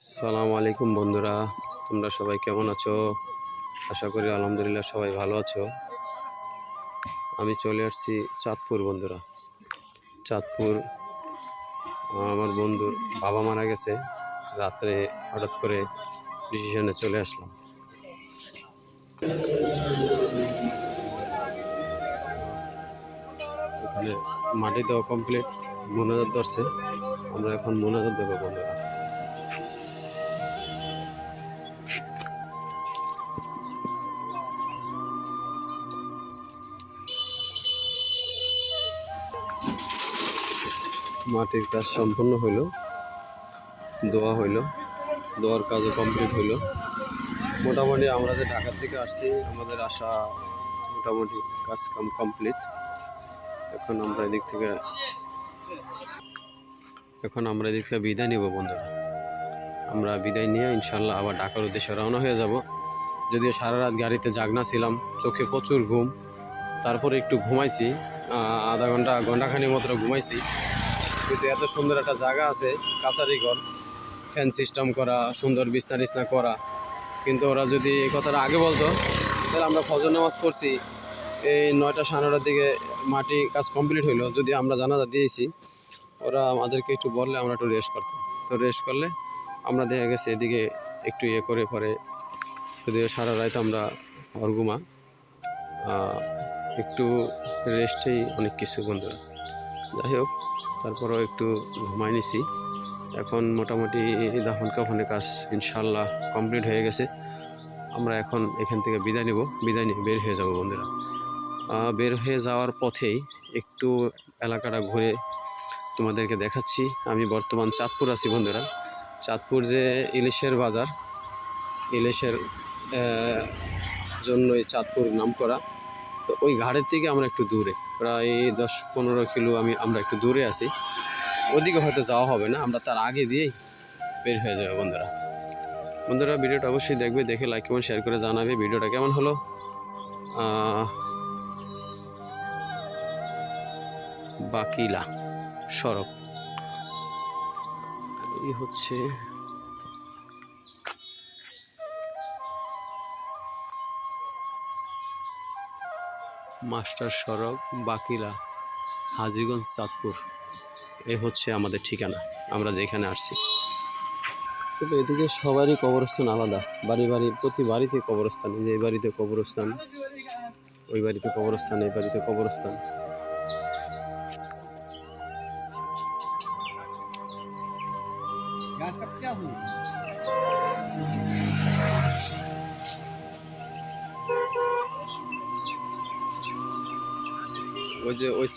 সালাম আলাইকুম বন্ধুরা, তোমরা সবাই কেমন আছো? আশা করি আলহামদুলিল্লাহ সবাই ভালো আছো। আমি চলে আসছি চাঁদপুর বন্ধুরা। চাঁদপুর, আমার বন্ধুর বাবা মারা গেছে। রাত্রে হঠাৎ করে ডিসিশনে চলে আসলাম। মাটি দেওয়া কমপ্লিট মোনাজাত ধরছে। আমরা এখন মোনাজাত দেবো বন্ধুরা। মাটির কাজ সম্পূর্ণ হইল, দোয়া হইল, দোয়ার কাজও কমপ্লিট হইল। মোটামুটি আমরা যে ঢাকা থেকে আসছি, আমাদের আশা মোটামুটি কাজ কাম কমপ্লিট। এখন আমরা এদিক থেকে, এখন আমরা এদিক থেকে বিদায় নিব বন্ধুরা। আমরা বিদায় নিয়ে ইনশাল্লাহ আবার ঢাকার উদ্দেশ্যে রওনা হয়ে যাব। যদিও সারা রাত গাড়িতে জাগনা ছিলাম, চোখে প্রচুর ঘুম। তারপরে একটু ঘুমাইছি আধা ঘণ্টা ঘন্টাখানির মতো ঘুমাইছি। কিন্তু এত সুন্দর একটা জায়গা আছে, কাছারি ঘর ফ্যান সিস্টেম করা, সুন্দর বিছনা টিছনা করা। কিন্তু ওরা যদি এই কথাটা আগে বলতো, তাহলে আমরা ফজর নামাজ করছি এই নয়টা সাড়ে নটার দিকে মাটি কাজ কমপ্লিট হইল। যদি আমরা জানাজা দিয়েছি, ওরা আমাদেরকে একটু বললে আমরা একটু রেস্ট করতাম। তো রেস্ট করলে আমরা দেখা গেছে এদিকে একটু ইয়ে করে পরে যদিও সারা রাত আমরা অর্গুমা একটু রেস্টেই অনেক কিছু বন্ধুরা। যাই হোক তারপরেও একটু ঘুমাই নিছি। এখন মোটামুটি দাফন কাফনের কাজ ইনশাল্লাহ কমপ্লিট হয়ে গেছে। আমরা এখন এখান থেকে বিদায় নেব। বিদায় নিয়ে বের হয়ে যাব বন্ধুরা। বের হয়ে যাওয়ার পথেই একটু এলাকাটা ঘুরে তোমাদেরকে দেখাচ্ছি। আমি বর্তমান চাঁদপুর আছি বন্ধুরা। চাঁদপুর যে ইলিশের বাজার, ইলিশের জন্যই চাঁদপুর নাম করা তো ওই ঘাটের থেকে আমরা একটু দূরে। প্রায় দশ পনেরো কিলো আমি, আমরা একটু দূরে আছি। ওদিকে হয়তো যাওয়া হবে না, আমরা তার আগে দিয়েই বের হয়ে যাবে বন্ধুরা। বন্ধুরা, ভিডিওটা অবশ্যই দেখবে, দেখে লাইক কমেন্ট শেয়ার করে জানাবে ভিডিওটা কেমন হলো। বাকিলা সড়ক। এই হচ্ছে মাস্টার সড়ক বাকিলা হাজিগঞ্জ, চাঁদপুর। এ হচ্ছে আমাদের ঠিকানা। আমরা যেখানে আসছি। তবে এদিকে সবারই কবরস্থান আলাদা। বাড়ি বাড়ি, প্রতি বাড়িতে কবরস্থান। যে এই বাড়িতে কবরস্থান, ওই বাড়িতে কবরস্থান, এই বাড়িতে কবরস্থান। যে ওই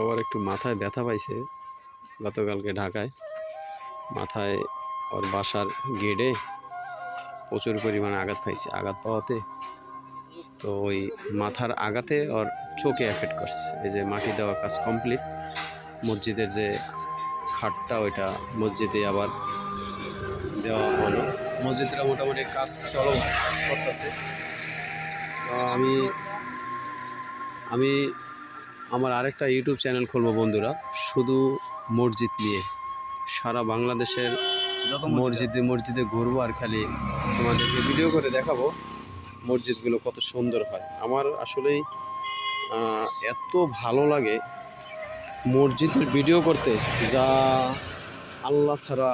আবার একটু মাথায় ব্যথা পাইছে গতকালকে ঢাকায়। মাথায় ওর বাসার গেটে প্রচুর পরিমাণে আঘাত পাইছে, আঘাত পাওয়াতে। তো ওই মাথার আঘাতে ওর চোখে এফেক্ট করছে। এই যে মাটি দেওয়া কাজ কমপ্লিট মসজিদের যে খাটটা ওইটা মসজিদে আবার দেওয়া হলো। মসজিদটা মোটামুটি কাজ চলো কাজ করতেছে। তো আমি আমি আমার আরেকটা ইউটিউব চ্যানেল খুলবো বন্ধুরা শুধু মসজিদ নিয়ে। সারা বাংলাদেশের মসজিদে মসজিদে ঘুরবো আর খালি তোমাদেরকে ভিডিও করে দেখাবো মসজিদগুলো কত সুন্দর হয়। আমার আসলেই এত ভালো লাগে মসজিদের ভিডিও করতে যা আল্লাহ ছাড়া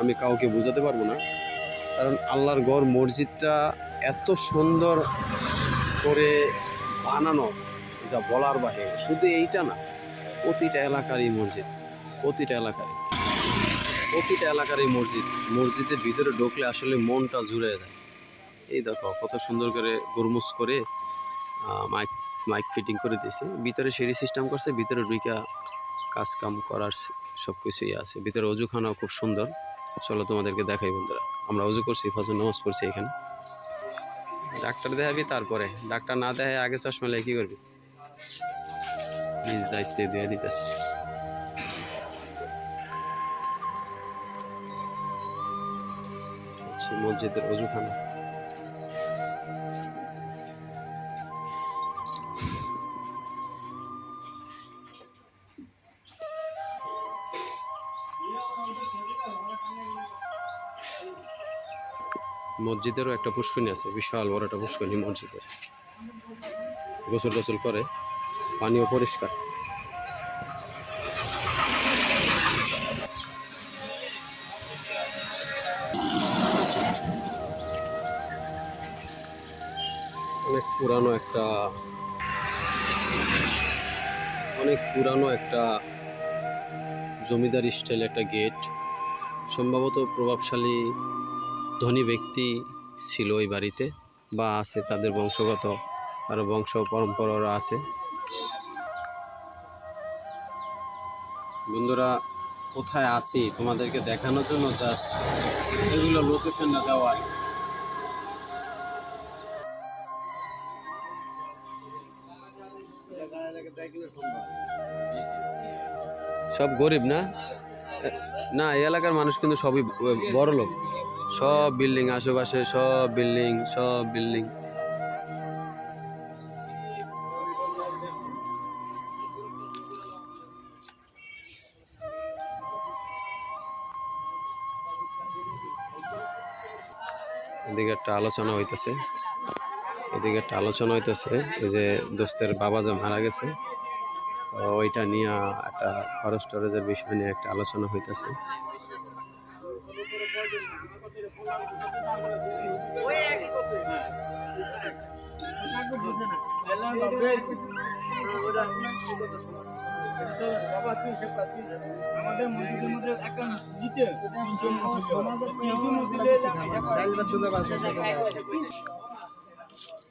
আমি কাউকে বোঝাতে পারব না। কারণ আল্লাহর গড় মসজিদটা এত সুন্দর করে বানানো, যা বলার বাহিরে। শুধু এইটা না, প্রতিটা এলাকারই মসজিদ, প্রতিটা এলাকারই প্রতিটা এলাকারই মসজিদ, মসজিদের ভিতরে ঢুকলে আসলে মনটা জুড়ে যায়। এই দেখো, কত সুন্দর করে গরমুস করে মাইক মাইক ফিটিং করে দিয়েছে। ভিতরে সিঁড়ি সিস্টেম করছে, ভিতরে ঢুইকা কাজ কাম করার সব কিছুই আছে। ভিতরে অজুখানাও খুব সুন্দর। চলো তোমাদেরকে দেখাই বন্ধুরা। আমরা অজু করছি, ফজর নামাজ পড়ছি এখানে। ডাক্তার দেখাবি তারপরে। ডাক্তার না দেখায় আগে চশমা লেগে কি করবি? নিজ দায়িত্বে দিয়ে দিতেছি। মসজিদের অজুখানা মসজিদেরও একটা পুষ্করণী আছে, বিশাল বড় একটা পুষ্করণী মসজিদের। গোসল টোসল করে, পানিও পরিষ্কার। অনেক পুরানো একটা, অনেক পুরানো একটা জমিদার স্টাইল একটা গেট। সম্ভবত প্রভাবশালী ধনী ব্যক্তি ছিল ওই বাড়িতে বা আছে, তাদের বংশগত আরও বংশ পরম্পরা আছে। বন্ধুরা, কোথায় আছি তোমাদেরকে দেখানোর জন্য? জাস্ট এগুলো লোকেশনটা দেওয়া। আর সব গরিব না? না, এই এলাকার মানুষ কিন্তু সবই বড় লোক সব বিল্ডিং, আশেপাশে সব বিল্ডিং সব বিল্ডিং। এদিকে একটা আলোচনা হইতেছে। এদিকে একটা আলোচনা হইতেছে, এই যে দোস্তের বাবা যে মারা গেছে ওইটা নিয়ে একটা খরচ টরচের বিষয় নিয়ে একটা আলোচনা হইতেছে।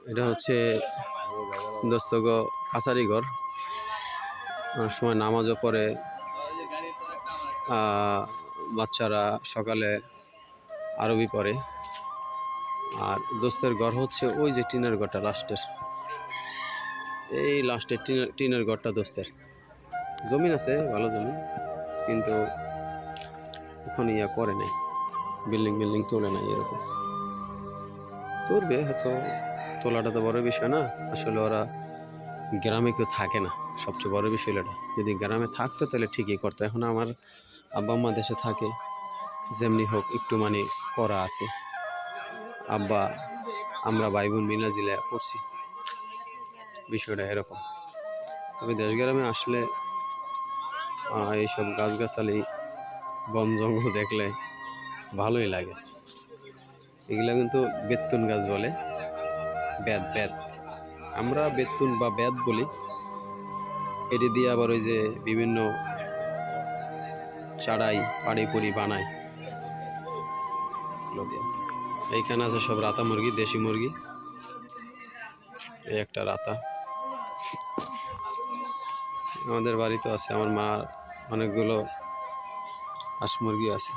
এটা হচ্ছে দোস্তগ কাছারিঘর অনেক সময় নামাজও পড়ে। বাচ্চারা সকালে আরবি পড়ে। আর দোস্তের ঘর হচ্ছে ওই যে টিনের ঘরটা, লাস্টের। এই লাস্টের টিনের টিনের ঘরটা দোস্তের। জমিন আছে, ভালো জমি কিন্তু ওখানে ইয়া করে নাই। বিল্ডিং বিল্ডিং তোলে নাই এরকম। তুলবে হয়তো তোলাটা তো বড় বিষয় না। আসলে ওরা গ্রামে কেউ থাকে না, সবচেয়ে বড় বিষয় এটা। যদি গ্রামে থাকতো তাহলে ঠিকই করতো। এখন আমার আব্বা আম্মা দেশে থাকে, যেমনি হোক, একটু মানে করা আছে। আব্বা, আমরা ভাই বোন মিলা জিলা করছি। বিষয়টা এরকম। তবে দেশ গ্রামে আসলে এইসব গাছগাছালি, বন জঙ্গল দেখলে ভালোই লাগে। এগুলা কিন্তু বেতুন গাছ বলে। বেত বেত। আমরা বেতুন বা বেত বলি। এটি দিয়ে আবার ওই যে বিভিন্ন চাড়াই পাড়ি পুরি বানায়। এইখানে আছে সব রাতা মুরগি, দেশি মুরগি। এই একটা রাতা। আমাদের বাড়িতে আছে, আমার মা অনেকগুলো হাঁস মুরগি আছে।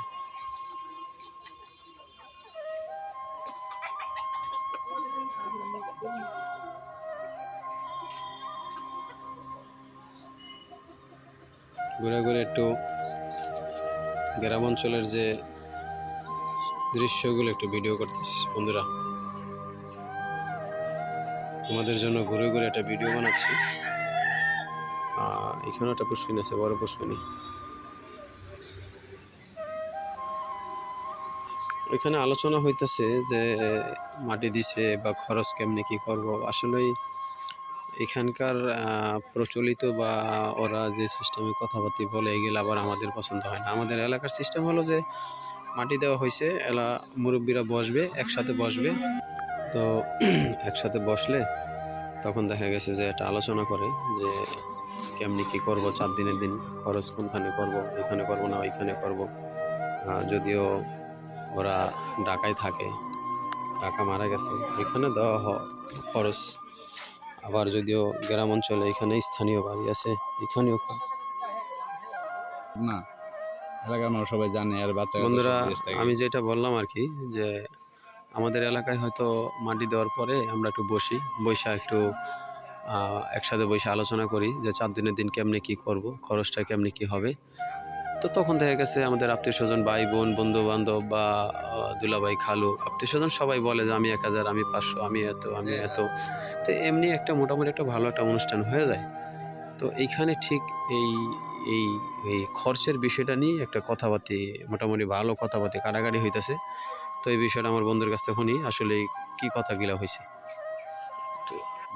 ঘুরে ঘুরে একটু গ্রাম অঞ্চলের যে দৃশ্যগুলো একটু ভিডিও করতেছি। বন্ধুরা, তোমাদের জন্য ঘুরে ঘুরে একটা ভিডিও বানাচ্ছি। এখানেও একটা পুষ্কিনি আছে, বড় পুষ্কিনি এখানে আলোচনা হইতেছে যে মাটি দিছে বা খরচ কেমনি কি করব। আসলেই এখানকার প্রচলিত বা ওরা যে সিস্টেমে কথাবার্তি বলে, এগুলো আবার আমাদের পছন্দ হয় না। আমাদের এলাকার সিস্টেম হলো যে মাটি দেওয়া হয়েছে, এলা মুরব্বীরা বসবে, একসাথে বসবে। তো একসাথে বসলে তখন দেখা গেছে যে একটা আলোচনা করে যে কেমনি কি করব, চার দিনের দিন খরচ কোনখানে করব এখানে করব না, ওইখানে করব। যদিও ওরা ঢাকায় থাকে, ঢাকা মারা গেছে এখানে দেওয়া খরচ। আবার যদিও গ্রাম অঞ্চলে এখানে স্থানীয় বাড়ি আছে, এখানেও না। এলাকার মানুষ সবাই জানে আর বাচ্চা বন্ধুরা। আমি যেটা বললাম আর কি যে আমাদের এলাকায় হয়তো মাটি দেওয়ার পরে আমরা একটু বসি বৈশা একটু একসাথে বসে আলোচনা করি যে চার দিনের দিন কেমনে কি করব খরচটা কেমনে কি হবে। তো তখন দেখা গেছে আমাদের আত্মীয় স্বজন ভাই বোন বন্ধু বান্ধব বা দুলাভাই খালু আত্মীয় স্বজন সবাই বলে যে আমি এক হাজার আমি পাঁচশো আমি এত আমি এত। তো এমনি একটা মোটামুটি একটা ভালো একটা অনুষ্ঠান হয়ে যায়। তো এইখানে ঠিক এই এই এই খরচের বিষয়টা নিয়ে একটা কথাবার্তি মোটামুটি ভালো কথাবার্তি কাটাকাটি হইতেছে। তো এই বিষয়টা আমার বন্ধুর কাছ থেকে শুনি আসলে কি কথাগুলো হয়েছে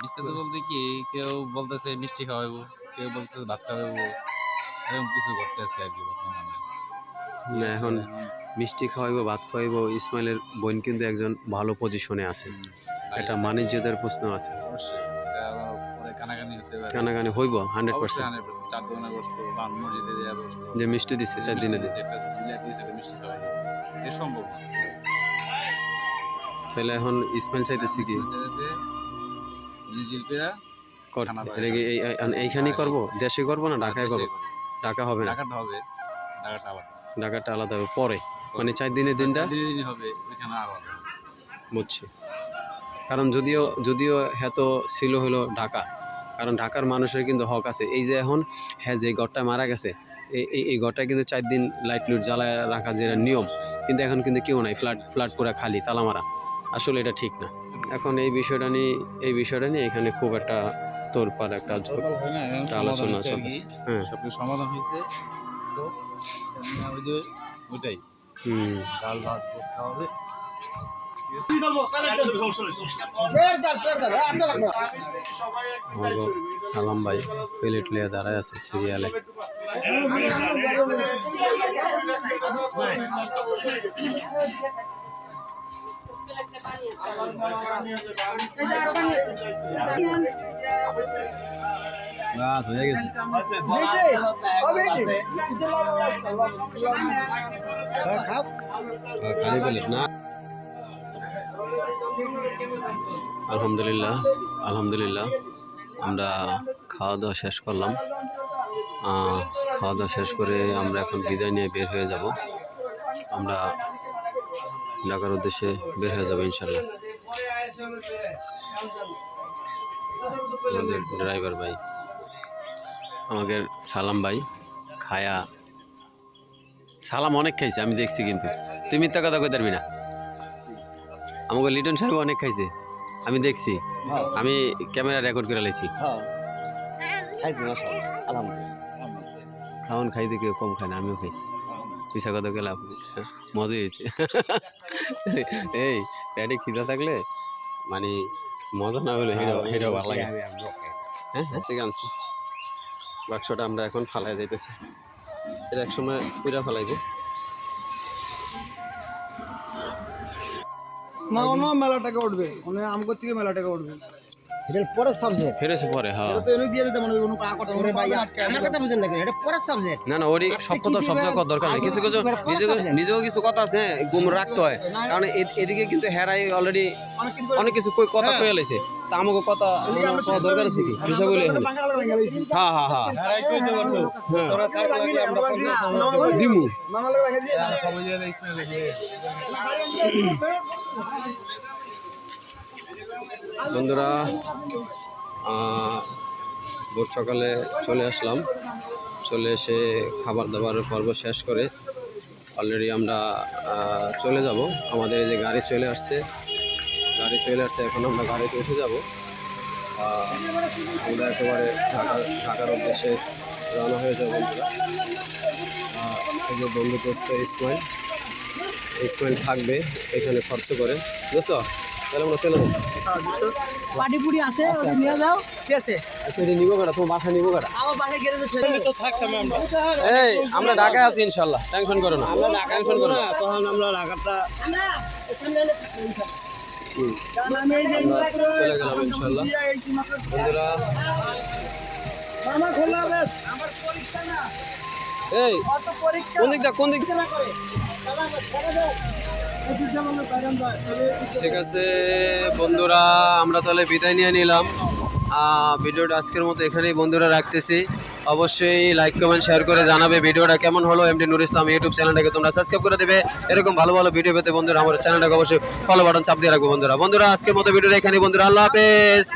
বিস্তারিত বলতে কি কেউ বলতেছে মিষ্টি খাওয়াবো কেউ বলতেছে ভাত খাওয়াবো এরকম কিছু করতেছে আর কি বর্তমানে। না এখন মিষ্টি খাওয়াইবো ভাত খাওয়াইবো ইসমাইলের বোন কিন্তু একজন ভালো পজিশনে আছে। এটা বাণিজ্যদের প্রশ্ন আছে। অবশ্যই। পারে হইব হান্ড্রেড পার্সেন্ট 100% চার দোকানে বসতো বা মসজিদে দেয়া বসতো যে মিষ্টি দিচ্ছে চার দিনে সম্ভব তাহলে এখন ইসমাইল চাইতেছি কি? এইখানেই করব? দেশে করব না ঢাকায় করব? ঢাকা হবে না? ঢাকাটা আলাদা। হবে পরে। মানে চার দিনের দিনটা। বুঝছি। কারণ যদিও যদিও হ্যাঁ তো ছিল হলো ঢাকা কারণ ঢাকার মানুষের কিন্তু হক আছে। এই যে এখন হ্যাঁ যে ঘরটা মারা গেছে এই এই- ঘরটা কিন্তু চার দিন লাইট লুট জ্বালায় রাখা যেটা নিয়ম কিন্তু এখন কিন্তু কেউ নাই ফ্ল্যাট ফ্ল্যাট পুরা খালি তালা মারা। আসলে এটা ঠিক না। এখন এই বিষয়টা নিয়ে এই বিষয়টা নিয়ে এখানে খুব একটা তোরপার একটা আলোচনা। চলছে হ্যাঁ। সমাধান হয়েছে। তো ওই যে ওইটাই। হুম। ডাল ভাত করতে হবে। সালাম ভাই প্লেট লিয়ে দাঁড়ায় আছে সিরিয়ালে বাস হয়ে গেছে। খালি প্লেট না। আলহামদুলিল্লাহ আলহামদুলিল্লাহ। আমরা খাওয়া দাওয়া শেষ করলাম। খাওয়া দাওয়া শেষ করে আমরা এখন বিদায় নিয়ে বের হয়ে যাব। আমরা ঢাকার উদ্দেশ্যে বের হয়ে যাব ইনশাল্লাহ। আমাদের ড্রাইভার ভাই, আমাদের সালাম ভাই, খায়া। সালাম অনেক খাইছে, আমি দেখছি কিন্তু। তুই মিথ্যা কথা কই পারবি না। আমাকে লিটন সাহেব অনেক খাইছে। আমি দেখছি। আমি ক্যামেরা রেকর্ড করে লাইছি। হ্যাঁ। খাওয়ান খাইতে কেউ কম খায় না আমিও খাইছি। পিসা কথা গেলে মজাই হয়েছে এই প্যাটে খিদা থাকলে মানে মজা না হলে হেডাও হেডাও ভালো লাগে। হ্যাঁ হ্যাঁ ঠিক আনছি বাক্সটা আমরা এখন ফালাই যাইতেছি। এটা এক সময় পুরা ফালাইবো। না অন্য মেলা টাকা উঠবে। অন্য আমগো থেকে মেলা টাকা উঠবে। এটার পরের সাবজেক্ট ফেরেছে পরে হ্যাঁ। তো এনে দিয়ে দিতে মনে হয় কোনো কথা ওরে ভাই আমার কথা বুঝেন না এটা পরের সাবজেক্ট না না ওরই সব কথা সব জায়গায় দরকার নেই। কিছু কিছু নিজেকে নিজেও কিছু কথা আছে হ্যাঁ, গুম রাখতে হয়। কারণ এ- এদিকে কিন্তু হেরাই অলরেডি অনেক কিছু কই- কথা কয়ে লাইছে। তা আমাকে কথা কথা দরকার আছে কি? এখানে। বাংলা বাংলা গেলি। হ্যাঁ হ্যাঁ হ্যাঁ। তোরা থাক লাগলে আমরা দিমু। মামা লাগে দিয়ে সবাই ইসমাইল লেগে বন্ধুরা ভোর সকালে চলে আসলাম। চলে এসে খাবার দাবারের পর্ব শেষ করে অলরেডি আমরা চলে যাব। আমাদের এই যে গাড়ি চলে আসছে, গাড়ি চলে আসছে, এখন আমরা গাড়িতে উঠে যাব। আমরা একেবারে ঢাকার ঢাকার উদ্দেশ্যে রওনা হয়ে যাব বন্ধুরা। এই যে বন্ধু ইসমাইল ইসমাইল থাকবে এখানে খরচ করে বুঝছ? তাহলে আমরা চলে যাব আছে ওটা নিয়ে যাও। ঠিক আছে। আচ্ছা এটা নিবো কাটা তোমার বাসা নিবো কাটা আমার বাসায় গেলে তো ছেড়ে দিতে এই আমরা ঢাকায় আছি ইনশাল্লাহ টেনশন করো না। টেনশন করো না। তখন আমরা ঢাকাটা আমরা আমরা চলে গেলাম ইনশাল্লাহ বন্ধুরা। মামা খোলা বেশ। আমার পরীক্ষা না। এই কোন দিকদা কোন দিক? ঠিক আছে বন্ধুরা আমরা তাহলে বিদায় নিয়ে নিলাম। ভিডিওটা আজকের মতো এখানেই বন্ধুরা রাখতেছি। অবশ্যই লাইক কমেন্ট শেয়ার করে জানাবে ভিডিওটা কেমন হলো এমডি নুর ইসলাম ইউটিউব চ্যানেলটাকে তোমরা সাবস্ক্রাইব করে দেবে। এরকম ভালো ভালো ভিডিও পেতে বন্ধুরা আমার চ্যানেলটাকে অবশ্যই ফলো বাটন চাপ দিয়ে রাখব বন্ধুরা। বন্ধুরা আজকের মতো ভিডিওটা এখানেই বন্ধুরা। আল্লাহ হাফেজ।